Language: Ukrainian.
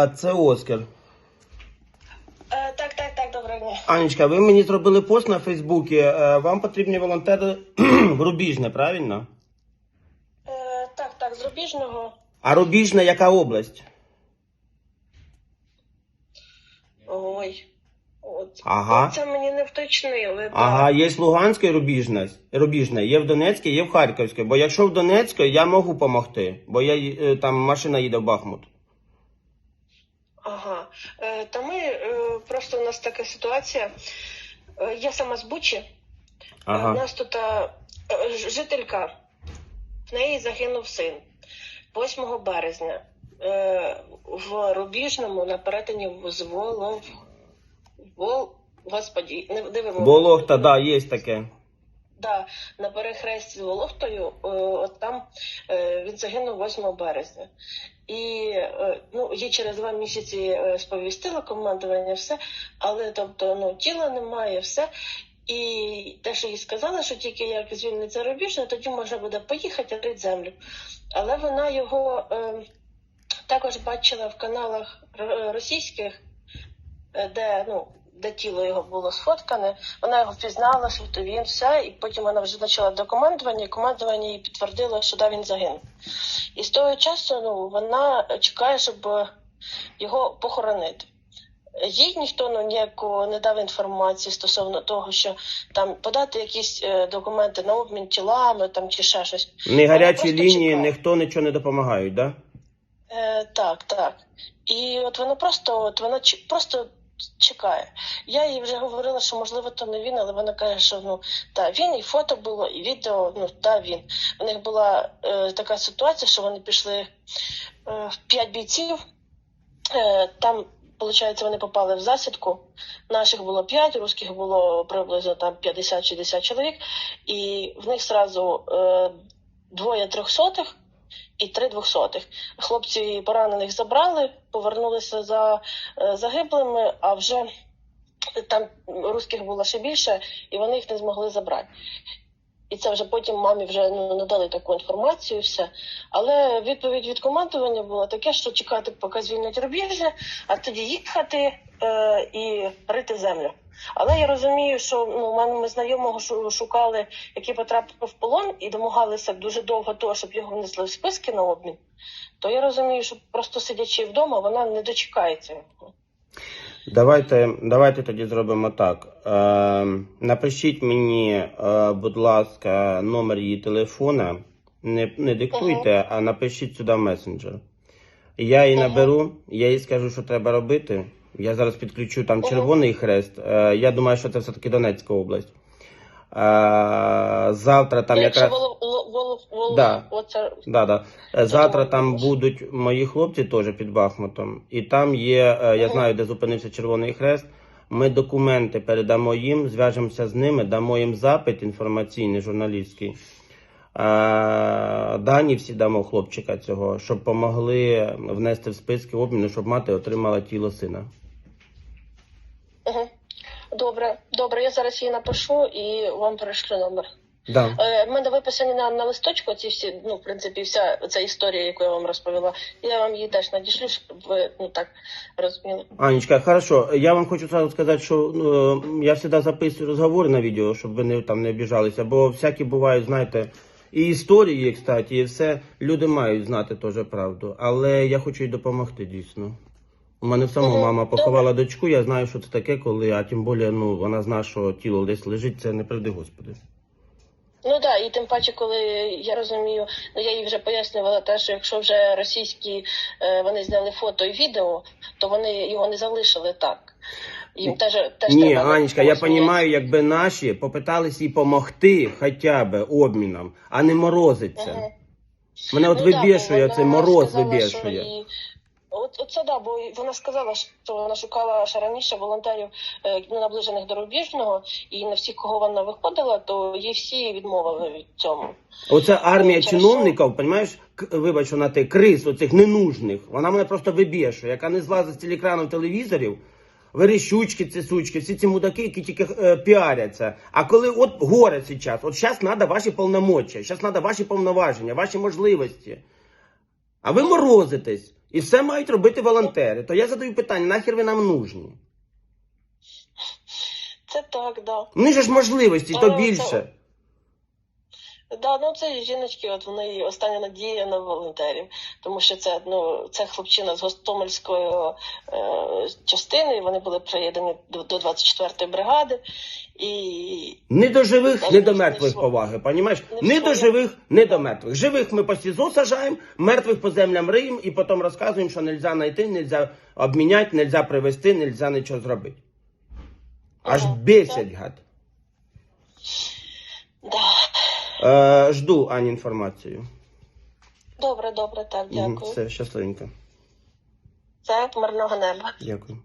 А це Оскар. Е, так, так, так, доброго дня. Анечка, ви мені зробили пост на Фейсбуці. Е, Вам потрібні волонтери в Рубіжне, правильно? Е, так, так, з Рубіжного. А Рубіжне яка область? Ой. От. Ага. Це мені не вточнили. так. Ага, є Луганське Рубіжне, Рубіжне, є в Донецькій, є в Харківській. Бо якщо в Донецькій, я можу допомогти, бо я е, там машина їде в Бахмут. Ага. Е, та ми е, просто у нас така ситуація. Е, я сама з Бучі. Е, У нас тут жителька, в неї загинув син 8 березня в Рубіжному на перетині з Волов. Вол... Господі, не дивимо. Болохта, да, є таке. Да, на перехресті з Вологтою, е, от там е, він загинув 8 березня. І е, ну, їй через два місяці сповістило командування, все, але тобто ну, тіла немає, все. І те, що їй сказали, що тільки як звільниться рубіжне, тоді можна буде поїхати рити землю. Але вона його е, також бачила в каналах російських, де ну. Де тіло його було сфоткане, вона його впізнала, що то він все, і потім вона вже почала до командування, і командування їй підтвердило, що да, він загинув. І з того часу ну, вона чекає, щоб його похоронити. Їй ніхто ну, ніякого не дав інформації стосовно того, що там подати якісь е, документи на обмін тілами там, чи ще щось. Не гарячі лінії, чекає. ніхто нічого не допомагають, да? Е, так, так. І от вона просто, от вона просто чекає. Я їй вже говорила, що можливо то не він, але вона каже, що ну та він, і фото було, і відео. Ну та він. У них була е, така ситуація, що вони пішли е, п'ять бійців. Е, там, виходить, вони попали в засідку. Наших було п'ять, русських було приблизно там 50-60 чоловік, і в них зразу е, двоє трьохсотих і три двохсотих. Хлопці поранених забрали, повернулися за е, загиблими, а вже там русських було ще більше, і вони їх не змогли забрати. І це вже потім мамі вже ну, надали таку інформацію, все. Але відповідь від командування була таке, що чекати, поки звільнять рубіжне, а тоді їхати е, і рити землю. Але я розумію, що ну, у мене ми знайомого шу- шукали, який потрапив в полон, і домагалися дуже довго того, щоб його внесли в списки на обмін. То я розумію, що просто сидячи вдома, вона не дочекається. Давайте, давайте тоді зробимо так. Е, напишіть мені, е, будь ласка, номер її телефона. Не, не диктуйте, а напишіть сюди в месенджер. Я її Ага. наберу, я їй скажу, що треба робити. Я зараз підключу там Червоний Хрест. Е, я думаю, що це все-таки Донецька область. Е, завтра там якраз. Якщо Волов Да. оце Да, да. Е, Завтра там будуть мої хлопці теж під Бахмутом. І там є, е, я Ага. знаю, де зупинився Червоний Хрест. Ми документи передамо їм, зв'яжемося з ними, дамо їм запит інформаційний, журналістський. Дані всі дамо хлопчика цього, щоб помогли внести в списки обміну, щоб мати отримала тіло сина. Добре, добре, я зараз її напишу і вам перешлю номер. Да. Е, в мене виписані на, на листочку ці всі, ну, в принципі, вся ця історія, яку я вам розповіла. Я вам її теж надішлю, щоб ви ну так розуміли. Анечка, хорошо. Я вам хочу сразу сказати, що ну, я завжди записую розговори на відео, щоб ви не, там не обіжалися, бо всякі бувають, знаєте, і історії, кстати, і все. Люди мають знати теж правду. Але я хочу їй допомогти дійсно. У мене в самого мама поховала дочку, я знаю, що це таке, коли, а тим більше, ну, вона знає, що тіло десь лежить, це не приведи Господи. Ну так, да, і тим паче, коли я розумію, ну я їй вже пояснювала те, що якщо вже російські е, вони зняли фото і відео, то вони його не залишили так. Їм теж теж Ні, треба Анечка, я розумію, якби наші попитались їй допомогти хоча б обміном, а не морозиться. Мгм. Мене от Ну вибішує вона цей мороз вибішує. От, от це да, бо вона сказала, що вона шукала ще раніше волонтерів е, ну, наближених до рубіжного, і на всіх, кого вона виходила, то їй всі відмовили від цьому. Оце армія Через чиновників, понімаєш, вибач, вона ти крис, оцих ненужних. Вона мене просто вибішує, яка не злазить з телекранів телевізорів. Верещучки, ці сучки, всі ці мудаки, які тільки е, піаряться. А коли от горе зараз, от зараз треба ваші повномочия, зараз треба ваші повноваження, ваші можливості. А ви морозитесь. І все мають робити волонтери. То я задаю питання, нахер ви нам нужні? Це так, да. Вони ж можливості, то Ну, більше. Да, ну це жіночки, от вони остання надія на волонтерів, тому що це ну це хлопчина з Гостомельської е, частини. Вони були приєднані до, до 24-ї бригади, і Не до живих, не до мертвих поваги, понімаєш? Не Не до живих, не до мертвих. Живих ми по СІЗО сажаємо, мертвих по землям риємо і потім розказуємо, що нельзя знайти, нельзя обміняти, нельзя привезти, нельзя нічого зробити. Аж бесять, гад. Е, жду Ані інформацію. добре, добре, так, дякую. Все, щасливенько. Це мирного неба. Дякую.